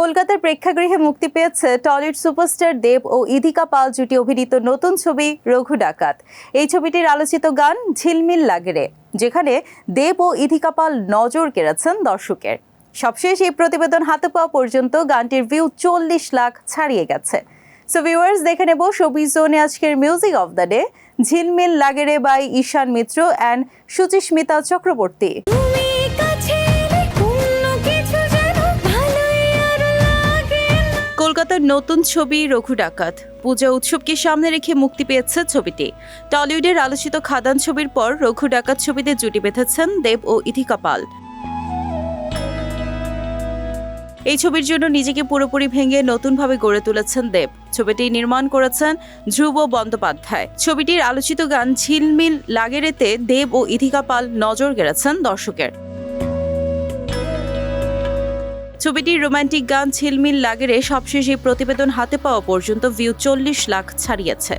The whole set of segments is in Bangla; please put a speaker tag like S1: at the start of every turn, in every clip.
S1: কলকাতার প্রেক্ষাগৃহে মুক্তি পেয়েছে টলিউড সুপারস্টার দেব ও ইধিকা পাল জুটি অভিনীত নতুন ছবি রঘু ডাকাত। এই ছবিটির আলোচিত গান ঝিলমিল লাগেরে, যেখানে দেব ও ইধিকা পাল নজর কেড়েছেন দর্শকের। সবশেষ এই প্রতিবেদন হাতে পাওয়া পর্যন্ত গানটির ভিউ চল্লিশ লাখ ছাড়িয়ে গেছে। সো ভিউয়ার্স দেখে নেব ছবি জোনে আজকের মিউজিক অফ দ্য ডে ঝিলমিল লাগেরে বাই ঈশান মিত্র অ্যান্ড সুচিস্মিতা চক্রবর্তী। নতুন ছবি রঘু ডাকাত। পূজা উৎসবকে সামনে রেখে মুক্তি পেয়েছে ছবিটি। টলিউডের আলোচিত খাদান ছবির পর রঘু ডাকাত ছবিতে জুটি বেঁধেছেন দেব ও ইথিকা পাল। এই ছবির জন্য নিজেকে পুরোপুরি ভেঙে নতুনভাবে গড়ে তুলেছেন দেব। ছবিটি নির্মাণ করেছেন ধ্রুব বন্দ্যোপাধ্যায়। ছবিটির আলোচিত গান ঝিলমিল লাগেরেতে দেব ও ইথিকা পাল নজর গেড়েছেন দর্শকের। ছবিটির রোমান্টিক গান ঝিলমিল লাগেরে সবশেষ এই প্রতিবেদন হাতে পাওয়া পর্যন্ত ভিউ চল্লিশ লাখ ছাড়িয়েছে।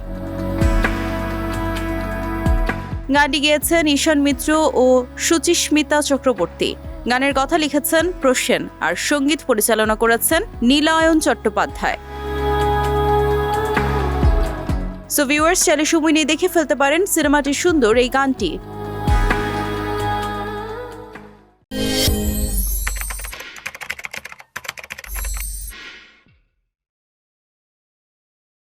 S1: গানটি গেয়েছেন ঈশান মিত্র ও সুচিস্মিতা চক্রবর্তী। গানের কথা লিখেছেন প্রসেন আর সংগীত পরিচালনা করেছেন নীলায়ন চট্টোপাধ্যায়। সো ভিউয়ার্স চাইলে সময় নিয়ে দেখে ফেলতে পারেন সিনেমাটি সুন্দর এই গানটি।